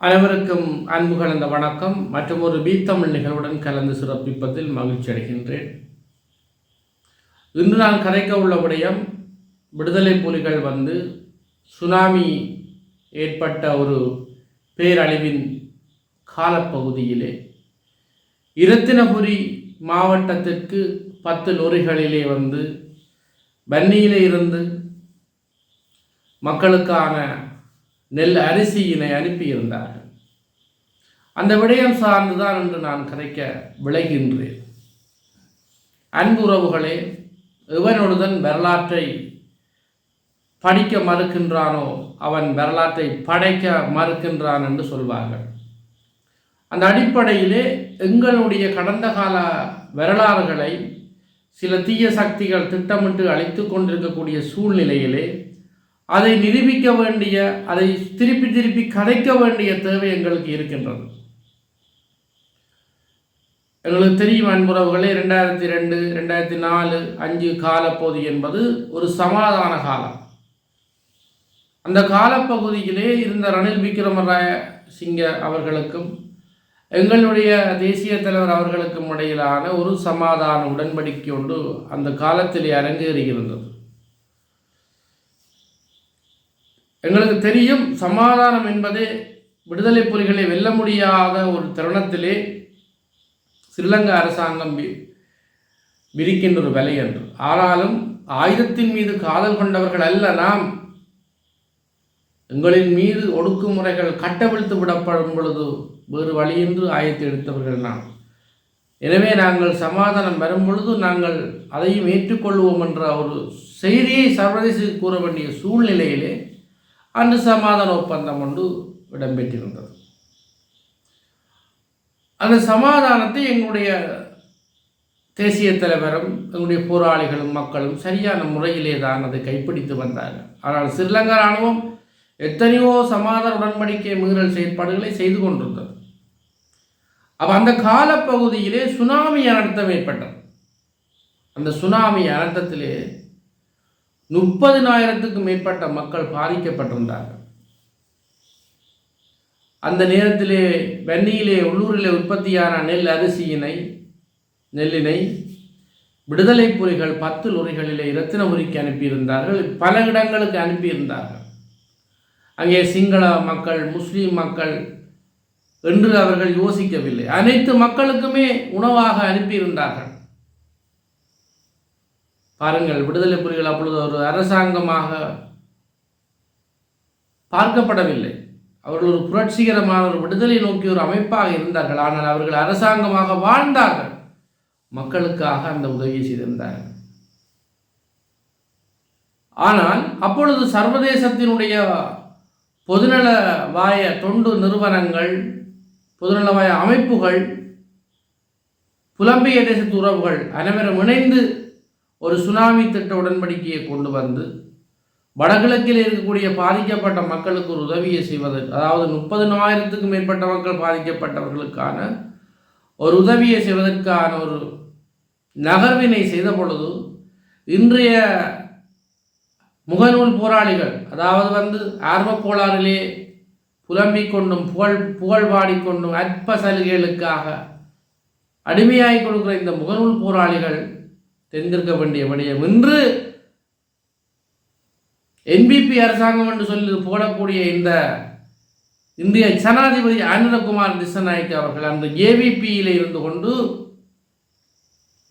அனைவருக்கும் அன்பு கலந்த வணக்கம். மற்றும் ஒரு பீத்தமிழ் நிகழ்வுடன் கலந்து சிறப்பிப்பதில் மகிழ்ச்சி அடைகின்றேன். இன்று நான் கதைக்க உள்ள விடயம் விடுதலை புலிகள் வந்து சுனாமி ஏற்பட்ட ஒரு பேரழிவின் காலப்பகுதியிலே இரத்தினபுரி மாவட்டத்திற்கு பத்து லொரிகளிலே வந்து வன்னியிலே இருந்து மக்களுக்கான நெல் அரிசியினை அனுப்பியிருந்தார்கள். அந்த விடயம் சார்ந்துதான் என்று நான் கதைக்க விளைகின்றேன். அன்புறவுகளே எவனொருதன் வரலாற்றை படிக்க மறுக்கின்றானோ அவன் வரலாற்றை படைக்க மறுக்கின்றான் என்று சொல்வார்கள். அந்த அடிப்படையிலே எங்களுடைய கடந்த கால வரலாறுகளை சில தீய சக்திகள் திட்டமிட்டு அழித்து கொண்டிருக்கக்கூடிய சூழ்நிலையிலே அதை நிரூபிக்க வேண்டிய அதை திருப்பி திருப்பி கதைக்க வேண்டிய தேவை எங்களுக்கு இருக்கின்றது. எங்களுக்கு தெரியும் அன்புறவுகளே ரெண்டாயிரத்தி ரெண்டு ரெண்டாயிரத்தி நாலு அஞ்சு காலப்பகுதி என்பது ஒரு சமாதான காலம். அந்த காலப்பகுதியிலே இருந்த ரணில் விக்ரமராய சிங்க அவர்களுக்கும் எங்களுடைய தேசிய தலைவர் அவர்களுக்கும் இடையிலான ஒரு சமாதான உடன்படிக்கை ஒன்று அந்த காலத்திலே அரங்கேறியிருந்தது. எங்களுக்கு தெரியும் சமாதானம் என்பதே விடுதலை புலிகளை வெல்ல முடியாத ஒரு தருணத்திலே ஸ்ரீலங்கா அரசாங்கம் வி- விரிக்கின்ற ஒரு விலை என்று. ஆனாலும் ஆயுதத்தின் மீது காதல் கொண்டவர்கள் அல்ல நாம். எங்களின் மீது ஒடுக்குமுறைகள் கட்டவிழ்த்து விடப்படும் பொழுது வேறு வழியின்றி ஆயத்தை எடுத்தவர்கள் நாம். எனவே நாங்கள் சமாதானம் வரும் பொழுது நாங்கள் அதையும் ஏற்றுக்கொள்வோம் என்ற ஒரு செய்தியை சர்வதேச கூற வேண்டிய சூழ்நிலையிலே அன்று சமாதான ஒப்பந்தம் ஒன்று இடம்பெற்றிருந்தது. அந்த சமாதானத்தை எங்களுடைய தேசிய தலைவரும் எங்களுடைய போராளிகளும் மக்களும் சரியான முறையிலே தான் அதை கைப்பிடித்து வந்தார்கள். ஆனால் ஸ்ரீலங்கா இராணுவம் எத்தனையோ சமாதான உடன்படிக்கை மீறல் செயற்பாடுகளை செய்து கொண்டிருந்தது. அப்போ அந்த காலப்பகுதியிலே சுனாமி அனர்த்தம் ஏற்பட்டது. அந்த சுனாமி அனர்த்தத்திலே முப்பதினாயிரத்துக்கும் மேற்பட்ட மக்கள் பாதிக்கப்பட்டிருந்தார்கள். அந்த நேரத்திலே வெண்ணியிலே உள்ளூரிலே உற்பத்தியான நெல் அரிசியினை நெல்லினை விடுதலை புலிகள் பத்து லொரிகளிலே இரத்தினபுரிக்கு அனுப்பியிருந்தார்கள் பல இடங்களுக்கு அனுப்பியிருந்தார்கள். அங்கே சிங்கள மக்கள் முஸ்லீம் மக்கள் என்று அவர்கள் யோசிக்கவில்லை. அனைத்து மக்களுக்குமே உணவாக அனுப்பியிருந்தார்கள். பாருங்கள் விடுதலை புலிகள் அப்பொழுது ஒரு அரசாங்கமாக பார்க்கப்படவில்லை. அவர்கள் ஒரு புரட்சிகரமான ஒரு விடுதலை நோக்கி ஒரு அமைப்பாக இருந்தார்கள். ஆனால் அவர்கள் அரசாங்கமாக வாழ்ந்தார்கள். மக்களுக்காக அந்த உதவியை செய்திருந்தார்கள். ஆனால் அப்பொழுது சர்வதேசத்தினுடைய பொதுநலவாய தொண்டு நிறுவனங்கள் பொதுநலவாய அமைப்புகள் புலம்பிய தேசத்து உறவுகள் அனைவரும் இணைந்து ஒரு சுனாமி திட்ட உடன்படிக்கையை கொண்டு வந்து வடகிழக்கில் இருக்கக்கூடிய பாதிக்கப்பட்ட மக்களுக்கு ஒரு உதவியை செய்வதற்கு அதாவது முப்பது நாயிரத்துக்கும் மேற்பட்ட மக்கள் பாதிக்கப்பட்டவர்களுக்கான ஒரு உதவியை செய்வதற்கான ஒரு நகர்வினை செய்த பொழுது இன்றைய முகநூல் போராளிகள் அதாவது வந்து ஆர்வக் கோளாறிலே புலம்பிக் கொண்டும் புகழ் புகழ் பாடிக்கொண்டும் அற்ப சலுகைகளுக்காக அடிமையாகி கொடுக்கிற இந்த முகநூல் போராளிகள் தெரிந்திருக்க வேண்டிய விடயம். இன்று என்பிபி அரசாங்கம் என்று சொல்லி போடக்கூடிய இந்த இந்திய ஜனாதிபதி அனிலகுமார் திசநாயக் அவர்கள் அந்த ஏவிபியில் இருந்து கொண்டு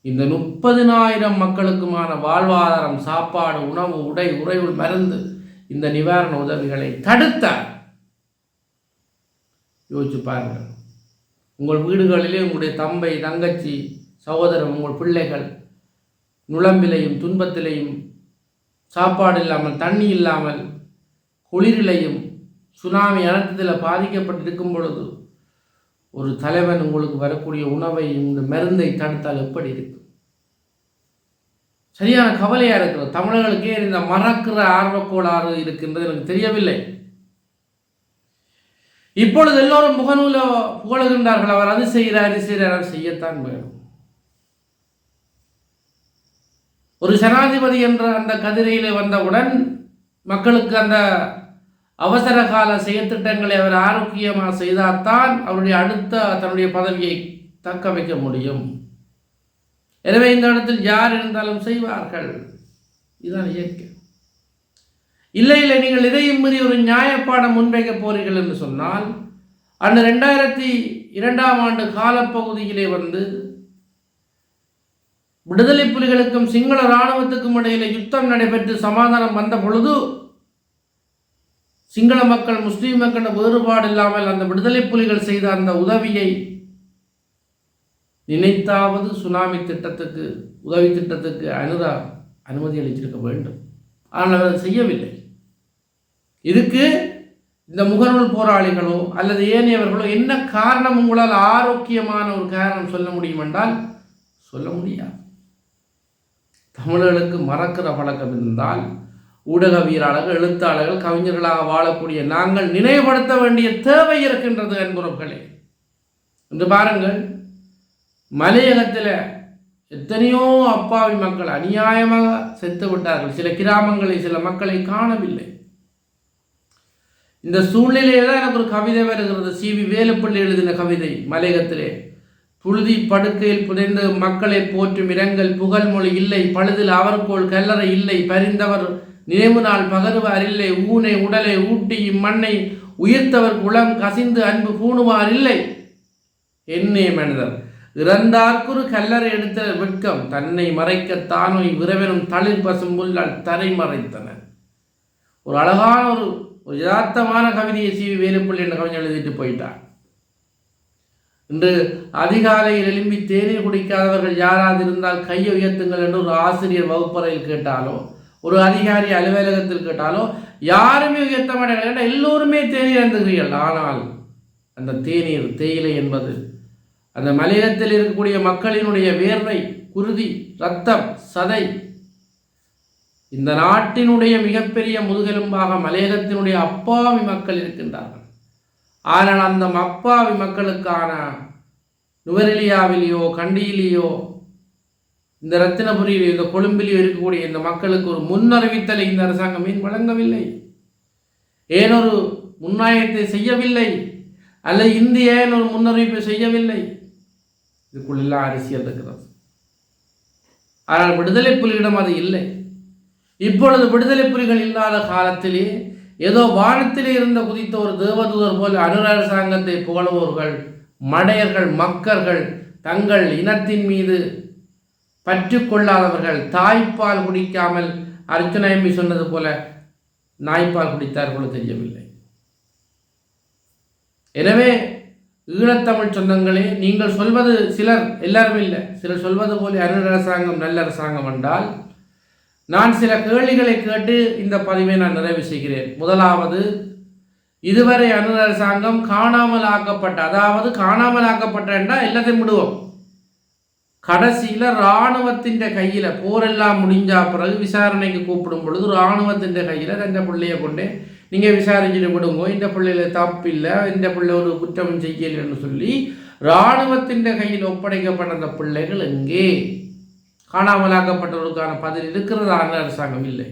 இந்த முப்பதினாயிரம் மக்களுக்குமான வாழ்வாதாரம் சாப்பாடு உணவு உடை உறைவுள் மருந்து இந்த நிவாரண உதவிகளை தடுத்தார் யோசிச்சு பாருங்கள். உங்கள் வீடுகளிலே உங்களுடைய தம்பை தங்கச்சி சகோதரன் உங்கள் பிள்ளைகள் நுழம்பிலையும் துன்பத்திலையும் சாப்பாடு இல்லாமல் தண்ணி இல்லாமல் குளிரிலையும் சுனாமி அனர்த்தத்தில் பாதிக்கப்பட்டிருக்கும் பொழுது ஒரு தலைவன் உங்களுக்கு வரக்கூடிய உணவை இந்த மருந்தை தடுத்தால் எப்படி இருக்கும் சரியான கவலையாக இருக்கிறது. தமிழர்களுக்கே இந்த மறக்கிற ஆர்வக்கோளாறு இருக்கின்றது எனக்கு தெரியவில்லை. இப்பொழுது எல்லோரும் முகநூல புகழுகின்றார்கள். அவர் அது செய்கிறார் அது செய்கிறார் செய்யத்தான் வேணும் ஒரு ஜனாதிபதி என்ற அந்த கதிரையில் வந்தவுடன் மக்களுக்கு அந்த அவசர கால செயற்திட்டங்களை அவர் ஆரோக்கியமாக செய்தால்தான் அவருடைய அடுத்த தன்னுடைய பதவியை தக்க வைக்க முடியும். எனவே இந்த இடத்தில் யார் இருந்தாலும் செய்வார்கள். இதுதான் இயற்கை. இல்லை இல்லை நீங்கள் இதையும் மீறி ஒரு நியாயப்பாடம் முன்வைக்க போறீர்கள் என்று சொன்னால் அந்த ரெண்டாயிரத்தி இரண்டாம் ஆண்டு காலப்பகுதியிலே வந்து விடுதலை புலிகளுக்கும் சிங்கள இராணுவத்துக்கும் இடையில யுத்தம் நடைபெற்று சமாதானம் வந்த பொழுது சிங்கள மக்கள் முஸ்லீம் மக்கள் வேறுபாடு இல்லாமல் அந்த விடுதலை புலிகள் செய்த அந்த உதவியை நினைத்தாவது சுனாமி திட்டத்துக்கு உதவி திட்டத்துக்கு அனுதா அனுமதி அளித்திருக்க வேண்டும். ஆனால் அதை செய்யவில்லை. இதுக்கு இந்த முகநூல் போராளிகளோ அல்லது ஏனையவர்களோ என்ன காரணம் உங்களால் ஆரோக்கியமான ஒரு காரணம் சொல்ல முடியும் என்றால் சொல்ல முடியாது. தமிழர்களுக்கு மறக்கிற பழக்கம் இருந்தால் ஊடகவியலாளர்கள் எழுத்தாளர்கள் கவிஞர்களாக வாழக்கூடிய நாங்கள் நினைவுபடுத்த வேண்டிய தேவை இருக்கின்றது என்பவர்களே என்று பாருங்கள் மலையகத்தில் எத்தனையோ அப்பாவி மக்கள் அநியாயமாக செத்து விட்டார்கள். சில கிராமங்களில் சில மக்களை காணவில்லை. இந்த சூழ்நிலையில தான் எனக்கு ஒரு கவிதை வருகிறது. சி வி வேலுப்பள்ளி எழுதின கவிதை மலையகத்திலே. புழுதி படுக்கையில் புதைந்து மக்களை போற்றும் இரங்கல் புகழ்மொழி இல்லை. பழுதில் அவர்கோள் கல்லறை இல்லை. பரிந்தவர் நினைவு நாள் பகருவார் இல்லை ஊனை உடலை ஊட்டி இம்மண்ணை உயிர்த்தவர் குளம் கசிந்து அன்பு பூணுவார் இல்லை. என்னே மனிதர் இறந்தார்க்குரு கல்லறை எடுத்த வெட்கம் தன்னை மறைக்க தானோய் விரவெனும் தளிர் பசும்புல்லால் தரை மறைத்தன ஒரு அழகான ஒரு ஒரு யதார்த்தமான கவிதையை சி வி என்ற கவிஞர் எழுதிட்டு போயிட்டார். இன்று அதிகாலையில் எழும்பி தேநீர் குடிக்காதவர்கள் யாராவது இருந்தால் கையை உயர்த்துங்கள் என்று ஒரு ஆசிரியர் வகுப்பறையில் கேட்டாலோ ஒரு அதிகாரி அலுவலகத்தில் கேட்டாலோ யாருமே உயர்த்த மாட்டார்கள் எல்லோருமே தேநீர் அருந்துகிறீர்கள். ஆனால் அந்த தேநீர் தேயிலை என்பது அந்த மலையகத்தில் இருக்கக்கூடிய மக்களினுடைய வேர்வை குருதி ரத்தம் சதை இந்த நாட்டினுடைய மிகப்பெரிய முதுகெலும்பாக மலையகத்தினுடைய அப்பாவி மக்கள் இருக்கின்றார்கள். ஆனால் அந்த அப்பாவி மக்களுக்கான நுவரெலியாவிலேயோ கண்டியிலேயோ இந்த ரத்தினபுரியிலேயோ இந்த கொழும்பிலேயோ இருக்கக்கூடிய இந்த மக்களுக்கு ஒரு முன்னறிவித்தலை இந்த அரசாங்கம் மீன் வழங்கவில்லை? ஏனொரு முன்னாயத்தை செய்யவில்லை? அல்ல இந்திய ஏன் ஒரு முன்னறிவிப்பை செய்யவில்லை? இதுக்குள்ளெல்லாம் அரசியல் இருக்கிறது. ஆனால் விடுதலை புலியிடம் அது இல்லை. இப்பொழுது விடுதலை புலிகள் இல்லாத காலத்திலே ஏதோ வானத்திலே இருந்த குதித்த ஒரு தேவதூதர் போல அனுர அரசாங்கத்தை புகழ்வோர்கள் மடையர்கள் மக்கர்கள் தங்கள் இனத்தின் மீது பற்று கொள்ளாதவர்கள் தாய்ப்பால் குடிக்காமல் அர்ச்சுனயமி சொன்னது போல நாய்ப்பால் குடித்தார்களோ தெரியவில்லை. எனவே ஈழத்தமிழ் சொந்தங்களே நீங்கள் சொல்வது சிலர் எல்லாரும் இல்லை. சிலர் சொல்வது போல அருள் அரசாங்கம் நல்ல அரசாங்கம் என்றால் நான் சில கேள்விகளை கேட்டு இந்த பதிவை நான் நிறைவு செய்கிறேன். முதலாவது இதுவரை அணு அரசாங்கம் காணாமல் ஆக்கப்பட்ட அதாவது காணாமல் ஆக்கப்பட்ட எல்லாத்தையும் விடுவோம். கடைசியில் இராணுவத்தின் கையில் போரெல்லாம் முடிஞ்சா பிறகு விசாரணைக்கு கூப்பிடும் பொழுது இராணுவத்தின் கையில் ரெண்டு பிள்ளைய கொண்டு நீங்கள் விசாரிச்சுட்டு விடுங்க இந்த பிள்ளையில தப்பில்லை இந்த பிள்ளை ஒரு குற்றம் செய்யலைன்னு சொல்லி இராணுவத்தின் கையில் ஒப்படைக்கப்பட்ட அந்த பிள்ளைகள் எங்கே? காணாமலாக்கப்பட்டவர்களுக்கான பதில் இருக்கிறதா அரசாங்கம் இல்லை.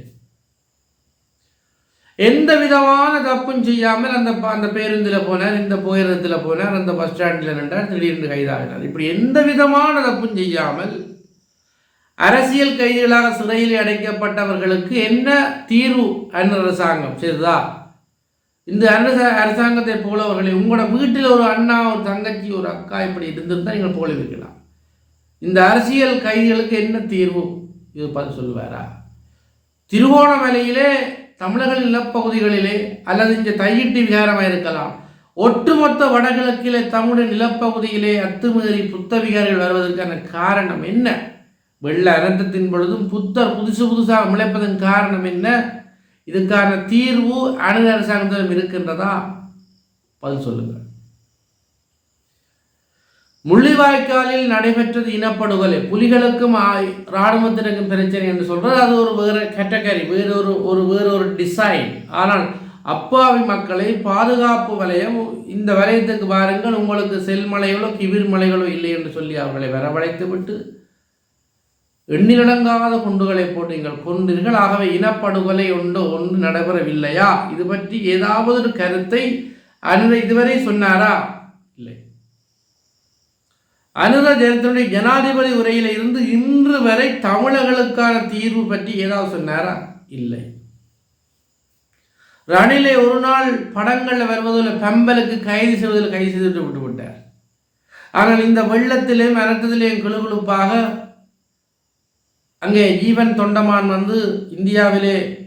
எந்த விதமான தப்பும் செய்யாமல் அந்த அந்த பேருந்தில் போனார் இந்த போயிரத்தில் போனார் அந்த பஸ் ஸ்டாண்டில் நின்றார் திடீர்னு கைதாகினார். இப்படி எந்த விதமான தப்பும் செய்யாமல் அரசியல் கைதிகளாக சிறையில் அடைக்கப்பட்டவர்களுக்கு என்ன தீர்வு அன் அரசாங்கம் சரிதா இந்த அரச அரசாங்கத்தை போலவர்களை உங்களோட வீட்டில் ஒரு அண்ணா ஒரு தங்கச்சி ஒரு அக்கா இப்படி இருந்திருந்தால் நீங்கள் போல வைக்கலாம் இந்த அரசியல் கைதிகளுக்கு என்ன தீர்வு? இது பார்த்து சொல்லுவாரா? திருவோணமலையிலே தமிழக நிலப்பகுதிகளிலே அல்லது இங்கே தையிட்டு விகாரமாக இருக்கலாம். ஒட்டுமொத்த வடகிழக்கிலே தமிழ் நிலப்பகுதியிலே அத்துமீறி புத்த விகாரிகள் வருவதற்கான காரணம் என்ன? வெள்ள அனந்தத்தின் பொழுதும் புத்தர் புதுசு புதுசாக முளைப்பதன் காரணம் என்ன? இதுக்கான தீர்வு அணு அரசாங்கத்திடம் இருக்கின்றதா? பதில் சொல்லுங்கள் முள்ளிவாய்க்காலில் நடைபெற்றது இனப்படுகொலை. புலிகளுக்கும் இராணுவத்தினருக்கும் பிரச்சனை என்று சொல்கிறது அது ஒரு வேறு கேட்டகரி வேறு ஒரு ஒரு வேறு ஒரு டிசைன் ஆனால் அப்பாவி மக்களை பாதுகாப்பு வலயம் இந்த வலயத்துக்கு பாருங்கள் உங்களுக்கு செல்மலைகளோ கிவிர் மலைகளோ இல்லை என்று சொல்லி அவர்களை வரவழைத்து விட்டு எண்ணிலடங்காத குண்டுகளை போட்டு நீங்கள் கொண்டீர்கள் ஆகவே இனப்படுகொலை ஒன்று ஒன்று நடைபெறவில்லையா? இது பற்றி ஏதாவது ஒரு கருத்தை அன்று இதுவரை சொன்னாரா? அனுர ஜெயத்தினுடைய ஜனாதிபதி உரையில் இருந்து இன்று வரை தமிழர்களுக்கான தீர்வு பற்றி ஏதாவது சொன்னாரா? இல்லை. ரணிலை ஒரு நாள் படங்களில் வருவதில் பெம்பலுக்கு கைது செய்வதில் கைது செய்துவிட்டு விட்டு விட்டார். ஆனால் இந்த வெள்ளத்திலேயும் அரட்டத்திலேயும் குழுகுழுப்பாக அங்கே ஜீவன் தொண்டமான் வந்து இந்தியாவிலே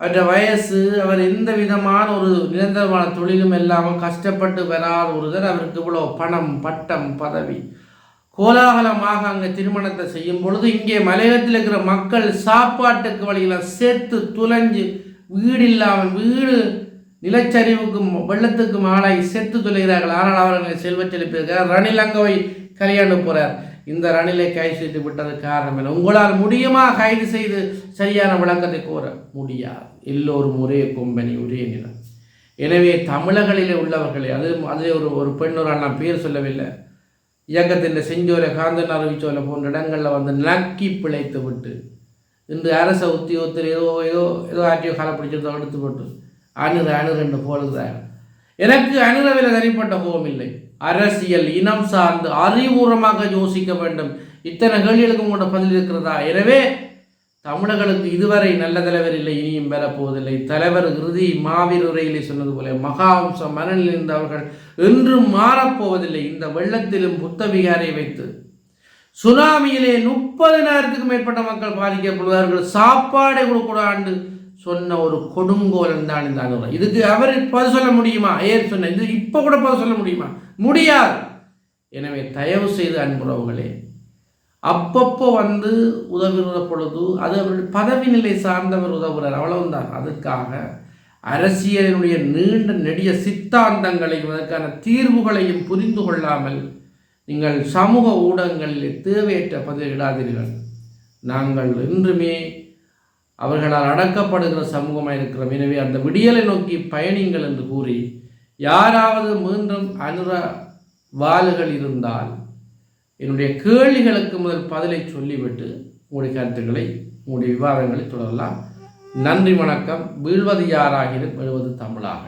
அவற்ற வயசு அவர் எந்த விதமான ஒரு நிரந்தரமான தொழிலும் இல்லாமல் கஷ்டப்பட்டு வராத ஒருவர் அவருக்கு இவ்வளோ பணம் பட்டம் பதவி. கோலாகலமாக அங்கே திருமணத்தை செய்யும் பொழுது இங்கே மலையகத்தில் இருக்கிற மக்கள் சாப்பாட்டுக்கு வழியில் சேர்த்து துளைஞ்சு வீடு இல்லாமல் வீடு நிலச்சரிவுக்கும் வெள்ளத்துக்கும் ஆளாகி செத்து துளைகிறார்கள். ஆனால் அவர்களை செல்வச் செழிப்பிருக்கிறார் ரணிலங்கவை கல்யாணம் போகிறார் இந்த ரணிலை கைது செய்து விட்டது காரணம் இல்லை உங்களால் முடியுமா கைது செய்து சரியான விளக்கத்தை கூற முடியாது. எல்லோரும் ஒரே கொம்பனி ஒரே நிலம். எனவே தமிழர்களிலே உள்ளவர்களே அது அதிலே ஒரு ஒரு பெண்ணொரு நான் பேர் சொல்லவில்லை. இயக்கத்தின் செஞ்சோலை காந்தன் அறிவிச்சோலை போன்ற இடங்களில் வந்து நக்கி பிழைத்து விட்டு இன்று அரச உத்தியோகத்தில் ஏதோ ஏதோ ஏதோ ஆட்டியோ காலை பிடிச்சிருந்தோ எடுத்து போட்டு அணுறு அணுறு என்று போடுகிறார் எனக்கு அணுறவில் தனிப்பட்ட கோபம் இல்லை. அரசியல் இனம் சார்ந்து அறிவுரமாக யோசிக்க வேண்டும். இத்தனை கேள்விகளுக்கு உங்களோட பதில் இருக்கிறதா? எனவே தமிழர்களுக்கு இதுவரை நல்ல தலைவர் இல்லை இனியும் பெறப்போவதில்லை தலைவர் இறுதி மாவீரரையிலே சொன்னது போல மகாவம்சம் மனநில் இருந்தவர்கள் என்றும் மாறப்போவதில்லை. இந்த வெள்ளத்திலும் புத்த விகாரை வைத்து சுனாமியிலே முப்பதினாயிரத்துக்கும் மேற்பட்ட மக்கள் பாதிக்கப்படுவார்கள். சாப்பாடை கொடுக்கூடாண்டு சொன்ன ஒரு கொடுங்கோலன் தான் இந்த அனுரை இதுக்கு அவர் பதில் சொல்ல முடியுமா? ஏன் சொன்ன? இது இப்போ கூட பதில் சொல்ல முடியுமா? முடியாது. எனவே தயவு செய்து அன்புறவுகளே அப்பப்போ வந்து உதவுகிற பொழுது அது அவருடைய பதவி நிலை சார்ந்தவர் உதவுகிறார். அவ்வளவுதான். அதுக்காக அரசியலினுடைய நீண்ட நெடிய சித்தாந்தங்களையும் அதற்கான தீர்வுகளையும் புரிந்து கொள்ளாமல் நீங்கள் சமூக ஊடகங்களில் தேவையற்ற பதிவிடாதீர்கள் நாங்கள் என்றுமே அவர்களால் அடக்கப்படுகிற சமூகமாக இருக்கிறோம். எனவே அந்த விடியலை நோக்கி பயணிங்கள் என்று கூறி யாராவது மீண்டும் அனுர வாளுகள் இருந்தால் என்னுடைய கேள்விகளுக்கு முதல் பதிலை சொல்லிவிட்டு உங்களுடைய கருத்துக்களை உங்களுடைய விவாதங்களை தொடரலாம். நன்றி வணக்கம். வீழ்வது யாராகினும் எழுவது தமிழாக.